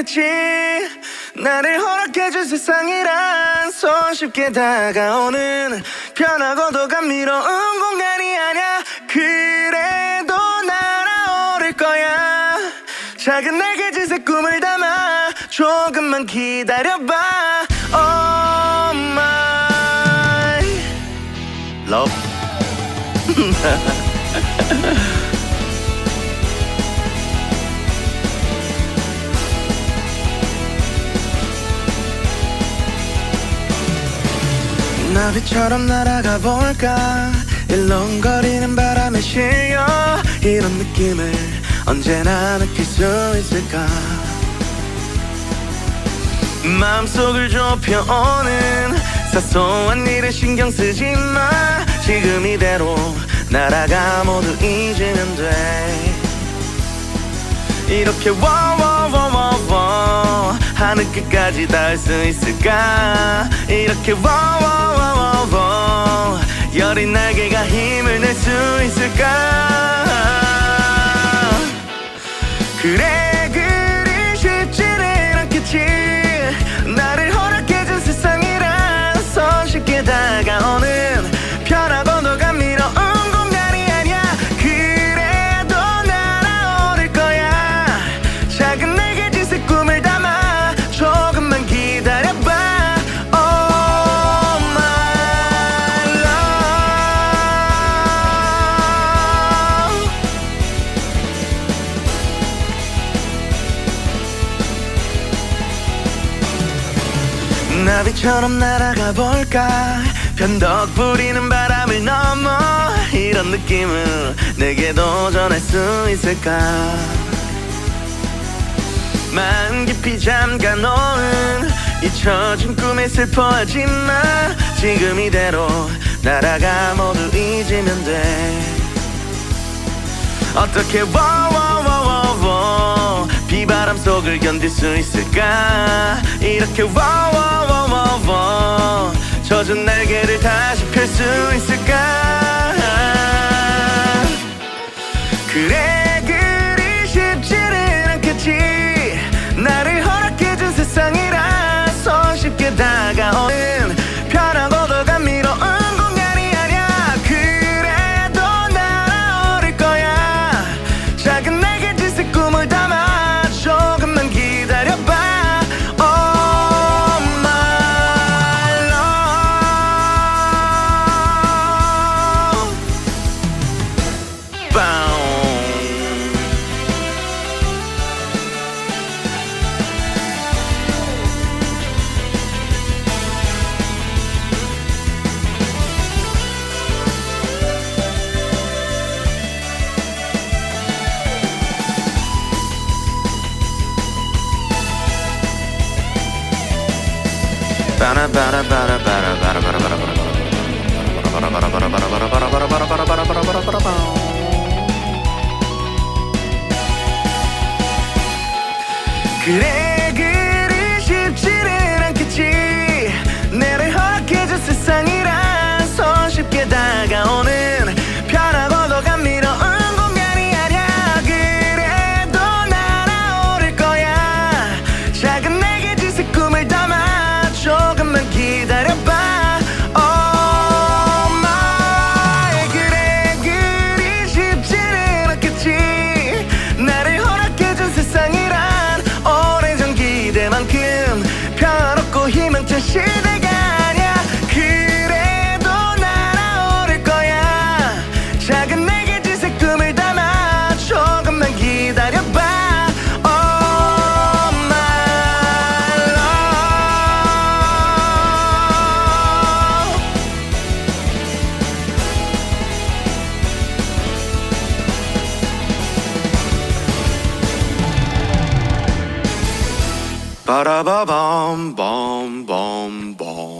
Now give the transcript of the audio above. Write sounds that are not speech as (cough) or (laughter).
않겠지? 나를 허락해준 세상이란 손쉽게 다가오는 편하고도 감미로운 공간이 아냐 그래도 날아오를 거야. 작은 날개짓에 꿈을 담아 조금만 기다려봐. Oh my. Love (laughs) 나비처럼 날아가 볼까? 일렁거리는 바람에 실려 이런 느낌을 언제나 느낄 수 있을까? 마음속을 좁혀오는 사소한 일에 신경 쓰지 마. 지금 이대로 날아가 모두 잊으면 돼. 이렇게 워워워워워 하늘 끝까지 닿을 수 있을까? 이렇게 워워워워워 여린 날개가 힘을 낼 수 있을까? 그래 나비처럼 날아가 볼까? 변덕 부리는 바람을 넘어 이런 느낌을 내게 도 전할 수 있을까? 만 깊이 잠가 놓은 잊혀진 꿈에 슬퍼하지 마 지금 이대로 날아가 모두 잊으면 돼. 어떻게 비 바람 속을 견딜 수 있을까? 이렇게 워워워워워. 젖은 날개를 다시 펼 수 있을까 くれ Ba da ba bom bom bom bom.